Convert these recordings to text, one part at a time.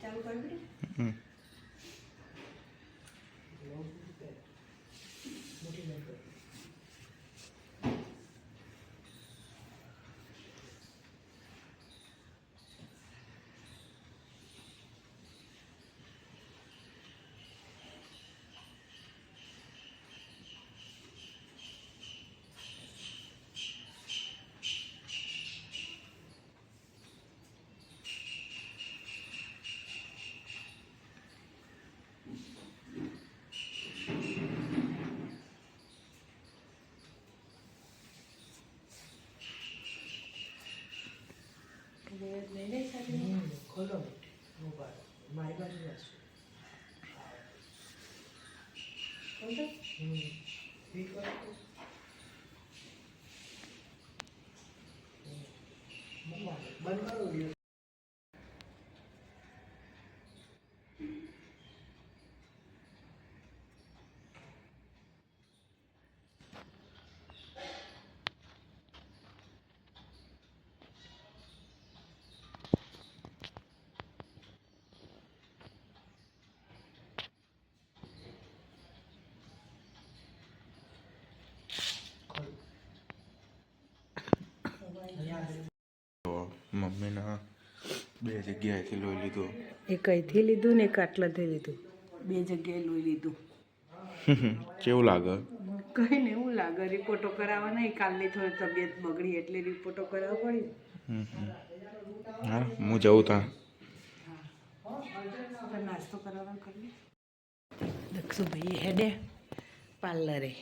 ચાલુ કરી દે હમ. ખોલો મોબાઈલ મારી બાજુ રાખજો હમ ઠીક વાત તો. હમ. મૂકવાનું. બંધ કરો મમ્મીના બે જગ્યાએથી લોહી લીધું. એ કઈથી લીધું ને એક આટલાથી લીધું. બે જગ્યાએ લોહી લીધું. કેવું લાગે? કઈ ને એવું લાગે. રિપોર્ટો કરાવવા નહીં. કાલની થોડી તબિયત બગડી એટલે રિપોર્ટો કરાવવા પડી. હા હું જઉં તા તો નાસ્તો કરાવવા કરી દક્ષુભાઈ હેડે પાર્લરે.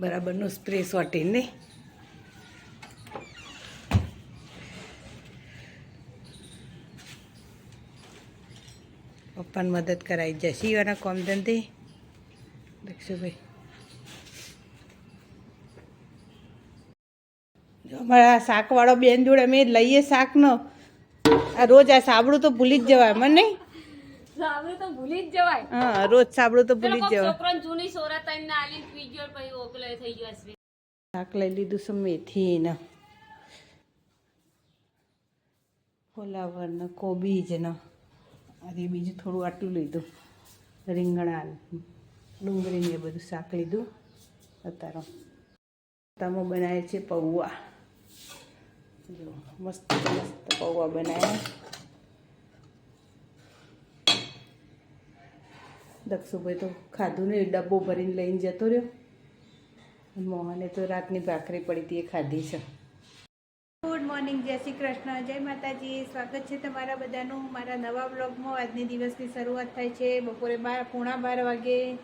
બરાબરનો સ્પ્રે સોટી નહીં પપ્પાને મદદ કરાવી. જાય શિવાના કોમ ધંધે. દક્ષુભાઈ. અમારા શાકવાળો બેન જોડે અમે લઈએ શાકનો. આ રોજ આ સાબડું તો ભૂલી જ જવાય મને નહીં? તો ભૂલી જ જવાય. હા રોજ સાબડું તો ભૂલી જ જવાય. છોકરાને જૂની સોરા તાઈને આલી પી ગયો પછી ઓકલે થઈ ગયો હશે. શાક લઈ લીધું છે મેથી ને ફુલાવર ને કોબીજ ને અને બીજું થોડું આટલું લીધું. રીંગણા ડુંગળીને એ બધું શાક લીધું. અત્યારે તમે બનાવે છે પૌવા. જો, મસ્ત મસ્ત પૌવા બનાવ્યા દક્ષુભાઈ તો ખાધું નહીં, ડબ્બો ભરીને લઈને જતો રહ્યો. મોહને તો રાતની ભાખરી પડી હતી, એ ખાધી છે. મોર્નિંગ જય શ્રી કૃષ્ણ. જય માતાજી. સ્વાગત છે તમારા બધાનું મારા નવા બ્લોગમાં આજની દિવસની શરૂઆત થાય છે. બપોરે બાર, પોણા બાર વાગે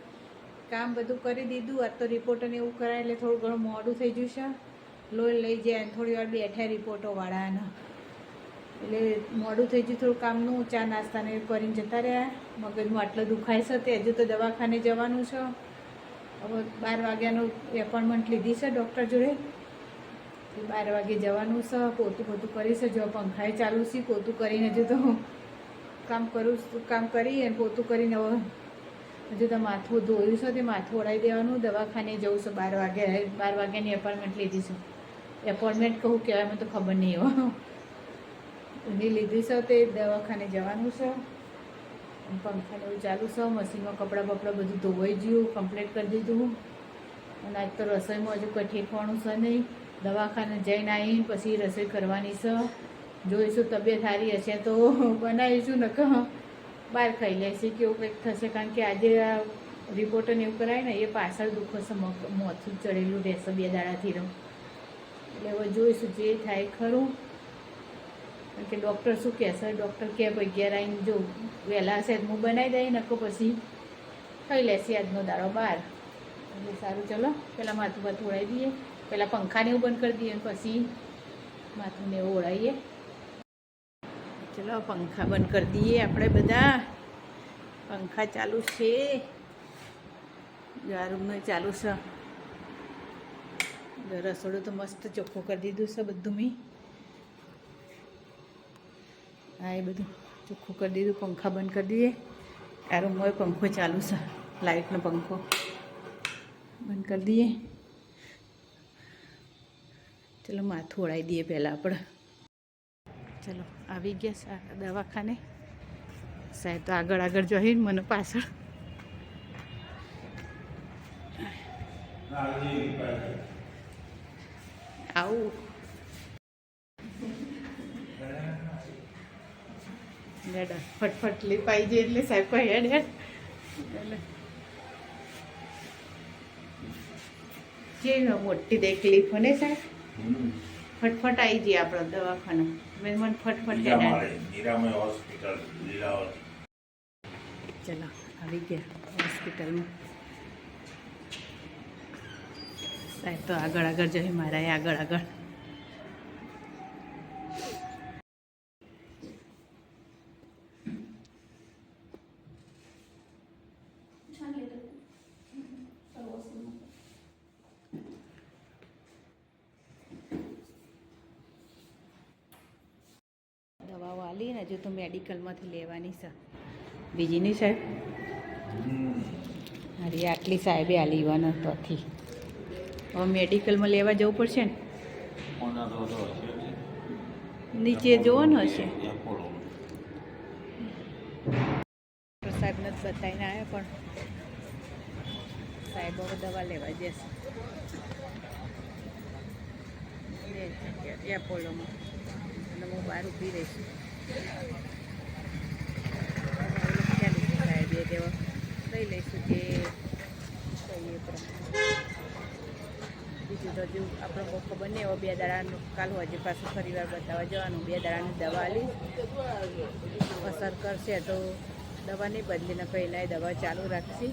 કામ બધું કરી દીધું. આજ તો રિપોર્ટ અને એવું કરાય એટલે થોડું ઘણું મોડું થઈ ગયું છે. લોહી લઈ જાય અને થોડી વાર બેઠા રિપોર્ટોવાળાના એટલે મોડું થઈ ગયું થોડું કામનું. ચા નાસ્તાને કરીને જતા રહ્યા. મગજમાં આટલો દુખાય છે તે. હજુ તો દવાખાને જવાનું છે. હવે બાર વાગ્યાનું એપોઇન્ટમેન્ટ લીધી છે ડૉક્ટર જોડે. બાર વાગે જવાનું છે, પોતું પોતું કરીશ જો પંખાએ ચાલુ છે, પોતું કરીને હજુ તો કામ કરું કામ કરી અને પોતું કરીને હજુ તો માથું ધોયું છે, તે માથું ઓળાવી દેવાનું, દવાખાને જવું છે બાર વાગે, બાર વાગ્યાની એપોઇન્ટમેન્ટ લીધી છું. એપોઇન્ટમેન્ટ કહું કહેવાય, મને તો ખબર નહીં હવે એની લીધી છે તે દવાખાને જવાનું છે. પંખાને એવું ચાલુ છે, મશીનમાં કપડાં બપડા બધું ધોવાઈ ગયું કમ્પ્લીટ કરી દીધું. અને આજ તો રસોઈમાં હજુ કંઈ ઠેકવાનું છે નહીં. દવાખાને જઈને આવી પછી રસોઈ કરવાની છે જોઈશું તબિયત સારી હશે તો બનાવીશું નક બહાર ખાઈ લેશે કે એવું કંઈક થશે, કારણ કે આજે આ રિપોર્ટ એવું કરાય ને, એ પાછળ દુઃખો મોથું ચડેલું રહેશે બે દાડાથી રહું. એટલે હવે જોઈશું જે થાય ખરું. કે ડૉક્ટર શું કહેશે? ડૉક્ટર કહે ભાઈ ઘેર આવીને જો વહેલા હશે હું બનાવી દઈ નકો પછી ખાઈ લેશે આજનો દાડો બહાર. એટલે સારું, ચલો. પહેલાં માથું બાથું ઉડાવી દઈએ. પહેલાં પંખાને એવું બંધ કરી દઈએ પછી માથું ને એવું ઓળાવીએ ચલો, પંખા બંધ કરી દઈએ આપણે બધા. પંખા ચાલુ છે. આ રૂમનું ચાલુ છે. રસોડું તો મસ્ત ચોખ્ખું કરી દીધું છે બધું મેં. હા, એ બધું ચોખ્ખું કરી દીધું. પંખા બંધ કરી દઈએ. આ રૂમમાં પંખો ચાલુ છે. લાઇટનો પંખો બંધ કરી દઈએ. ચલો માથું ઓળાવી દઈએ પહેલાં આપણે. ચલો, આવી ગયા દવાખાને. સાહેબ તો આગળ આગળ જોઈ મને પાછળ. આવું. લેડા ફટફટ લીપાઈ જાય એટલે સાહેબ કોઈ હેડ હેડ. એટલે જે મોટી દેખ લીફો ને સાહેબ. ફટફટ આવી જઈએ આપણો દવાખાનો. મેં મને ફટફટ હેડ હોસ્પિટલ લીલાવતી ચલો આવી ગયા હોસ્પિટલમાં સાહેબ તો આગળ આગળ જઈ મારા આગળ આગળ દવાઓ આલી ને હજુ તો મેડિકલમાંથી લેવાની છે. બીજી નહીં સાહેબ અરે આટલી સાહેબે આ લેવાનો તોથી. હવે મેડિકલમાં લેવા જવું પડશે ને? નીચે જોવાનું હશે. પ્રસાદ સાહેબને બતાવીને આવ્યા પણ સાહેબ હવે દવા લેવા જશે. એપોલોમાં. અને હું બહાર ઊભી રહીશ. લઈ લઈશું જે કહીએ બીજું તો હજુ આપણો બહુ ખબર નહીં બે દાડાનું કાલ હજુ પાછું ફરી વાર બતાવવા જવાનું બે દાડાની દવા આલી અસર કરશે તો દવા નહીં બદલીને પહેલાં એ દવા ચાલુ રાખશી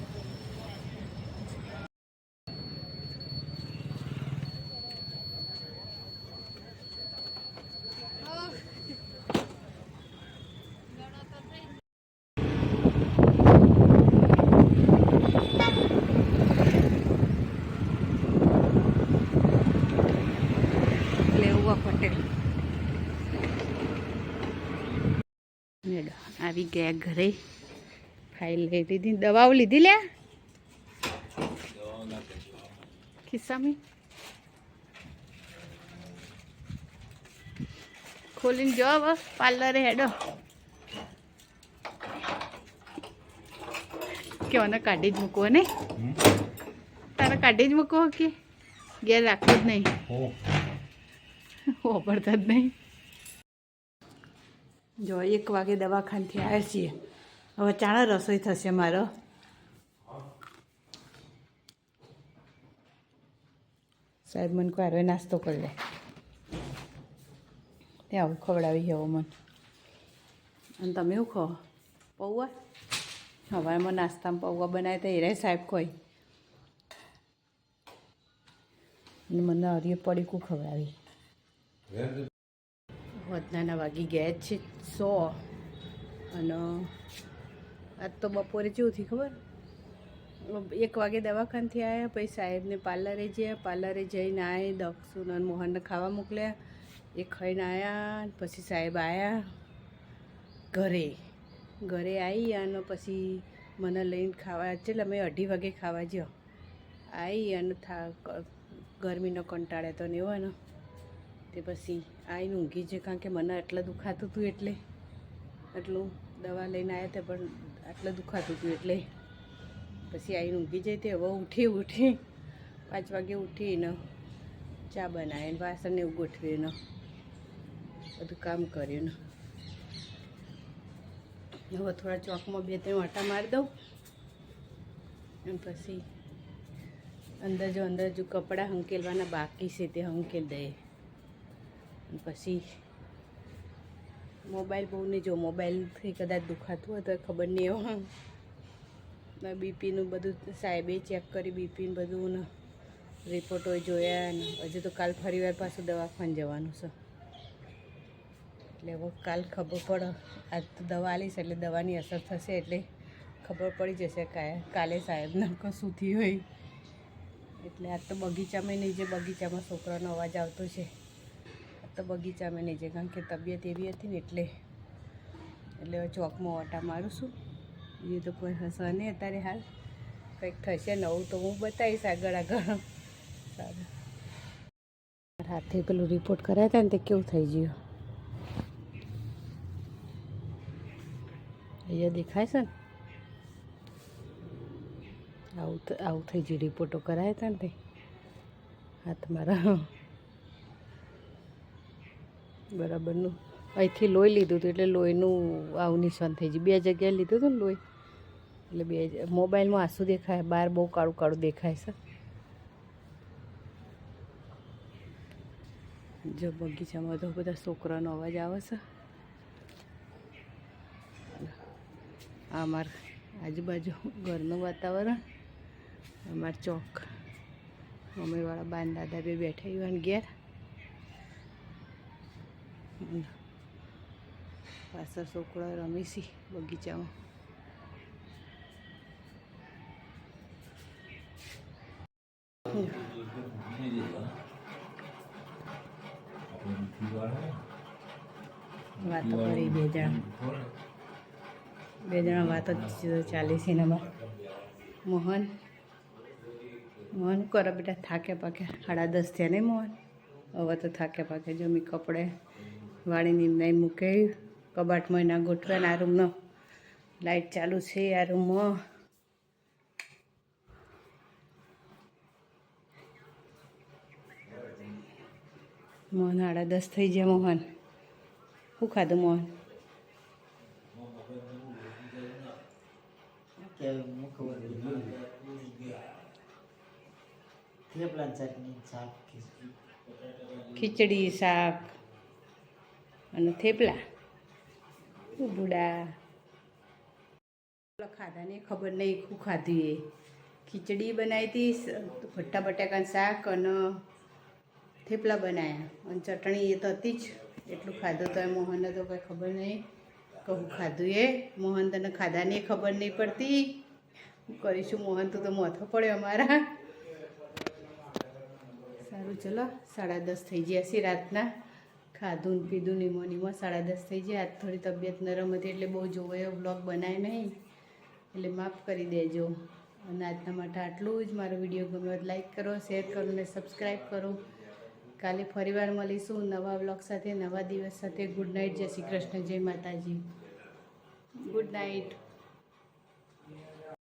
લેવું પટેલ મેડમ આવી ગયા ઘરે. ફાઇલ લઈ લીધી. દવાઓ લીધી લે ખિસ્સામાં? ખોલીને જો હવે પાર્લરે હેડો. કેવાને કાઢી જ મૂકવો ને? તારે કાઢી જ મૂકવો કે? ઘેર રાખવું જ નહીં. વાપરતા જ નહીં. જો, એક વાગે દવાખાનથી આવ્યા છીએ. હવે ચાણા રસોઈ થશે મારો. સાહેબ, મને કોઈ હારો નાસ્તો કરી લે. ત્યાં આવું ખવડાવી હવે મને. અને તમે એવું ખો? પૌવા? હવારમાં નાસ્તામાં પૌવા બનાવ્યા તો એરાય સાહેબ કોઈ. મને હરિયો પડીકું ખવડાવી. વધનાના વાગી ગયા છે, સો. અને આજ તો બપોરે જેવું થયું, ખબર? એક વાગે દવાખાનથી આવ્યા પછી સાહેબને પાર્લરે ગયા પાર્લરે જઈને આવી દક્ષુન અને મોહનને ખાવા મોકલ્યા. એ ખાઈને આવ્યા પછી સાહેબ આવ્યા ઘરે. ઘરે આવી અને પછી મને લઈને ખાવા, એટલે અમે અઢી વાગે ખાવા જ્યો. આવી અને થા ગરમીનો કંટાળે તો ને એવો ને. તે પછી આવીને ઊંઘી છે કારણ કે મને આટલા દુખાતું હતું એટલે. એટલું દવા લઈને આવ્યા હતા પણ આટલા દુખાતું હતું એટલે. પછી આવીને ઊંઘી જઈ તે હવે ઉઠી ઉઠી પાંચ વાગે ઉઠીને ચા બનાવીને વાસણને એવું ગોઠવીને બધું કામ કર્યું હવે થોડા ચોકમાં બે, ત્રણ આટા મારી દઉં. અને પછી અંદર જો અંદર જો કપડાં હંકેલવાના બાકી છે તે હંકેલ દઈએ. પછી મોબાઈલ બહુ નહીં જો, મોબાઈલથી કદાચ દુખાતું હોય તો ખબર નહીં એવું બીપીનું બધું સાહેબે ચેક કરી, બીપીનું બધું રિપોર્ટો જોયા ને હજુ તો કાલ ફરી વાર પાછું દવાખાને જવાનું છે. એટલે હવે કાલ ખબર પડે. આજ તો દવા આલીશ એટલે દવાની અસર થશે એટલે ખબર પડી જશે કાલે સાહેબને કશું થયું હોય. એટલે આજ તો બગીચામાં નહીં, જે બગીચામાં છોકરાનો અવાજ આવતો છે. તો બગીચામાં નહીં જે કારણ કે તબિયત એવી હતી ને એટલે એટલે ચોકમાં ઓટા મારું છું બીજું તો કોઈ હશે નહીં અત્યારે હાલ. કંઈક થશે નવું તો હું બતાવીશ આગળ આગળ. સારું. હાથે પેલું રિપોર્ટ કરાયા હતા ને તે કેવું થઈ ગયું. અહીંયા દેખાય છે ને? આવું આવું થઈ ગયું. રિપોર્ટો કરાયા હતા ને તે. હાથ મારા બરાબરનું. અહીંથી લોહી લીધું હતું એટલે લોહીનું આવું નિશાન થઈ ગયું. બે જગ્યાએ લીધું હતું ને લોહી. એટલે બે મોબાઈલમાં આંસુ દેખાય, બહાર બહુ કાળું કાળું દેખાય છે. જો બગીચામાં તો બધા છોકરાનો અવાજ આવે છે. આ અમાર આજુબાજુ ઘરનું વાતાવરણ, અમાર ચોક. મમ્મીવાળા બાન દાદા બે બેઠા ઘેર. અને પાછળ છોકરા રમીશી બગીચામાં. વાતો કરી બે જણા. બે જણા વાતો ચાલે છે એનામાં. મોહન. મોહન કરો બેટા થાકે પાકે સાડા દસ થયા નહીં મોહન? હવે તો થાકે પાકે જમી કપડે વાળીને નહીં મૂકે કબાટમાં એના ગોઠવ્યા આ રૂમનો. લાઈટ ચાલુ છે આ રૂમમાં. મોહન આડા દસ થઈ ગયા મોહન. શું ખાધું મોહન? ખીચડી, શાક. અને થેપલા. શું ખાધા ને ખબર નહીં શું ખાધું એ. ખીચડી બનાવી હતી ભટ્ટા બટાકાનું શાક અને થેપલા બનાવ્યા અને ચટણી એ તો હતી જ. એટલું ખાધું તો એ મોહનને તો કંઈ ખબર નહીં કહું ખાધું એ. મોહન તને ખાધાની ખબર નહીં પડતી. હું કરીશું મોહન, તો તો મોથો પડ્યો અમારા સારું, ચલો. સાડા દસ થઈ ગયા છે રાતના. ખાધું પીધું નીમો નીમો સાડા દસ થઈ ગયા. આજ થોડી તબિયત નરમ હતી એટલે બહુ જોવાયો બ્લોગ બનાય નહીં. એટલે માફ કરી દેજો. અને આજના માટે આટલું જ. મારો વીડિયો ગમ્યો હોય તો લાઈક કરો, શેર કરો ને સબસ્ક્રાઈબ કરો. કાલે ફરીવાર મળીશું નવા બ્લોગ સાથે, નવા દિવસ સાથે. Good night. જય શ્રી કૃષ્ણ. જય માતાજી. Good night.